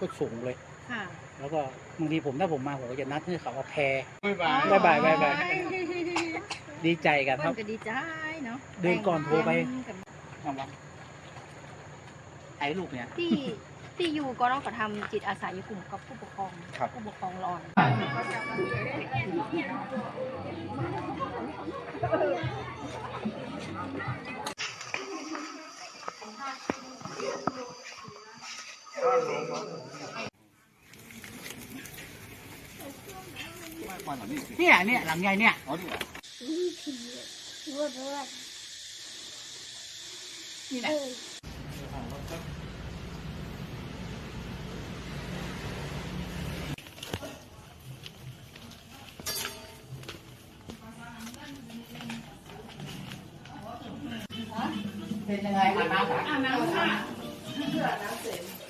ก็สูงเลย ค่ะ แล้วก็บางทีผมถ้าผมมาผมก็จะนัดให้เขาเอาแพร บ๊ายบาย บ๊ายบายบ๊ายบาย ดีใจกันคเพิ่รับนก็ดีใจเนาะเดือนก่อนโทรไปแต่งเอาวะไอ้ลูกเนี่ย ที่ที่อยู่ก็ต้องกระทำจิตอาสาอยู่กลุ่มกับผู้ปกครองครับ ผู้ปกครองรอน เนี่ยเนี่ยหลังใหญ่เนี่ยอ๋อนี่เหนี่แหละเป็นยังไงอาบน้ำอาบน้ำค่ะเพื่อน้ำสิง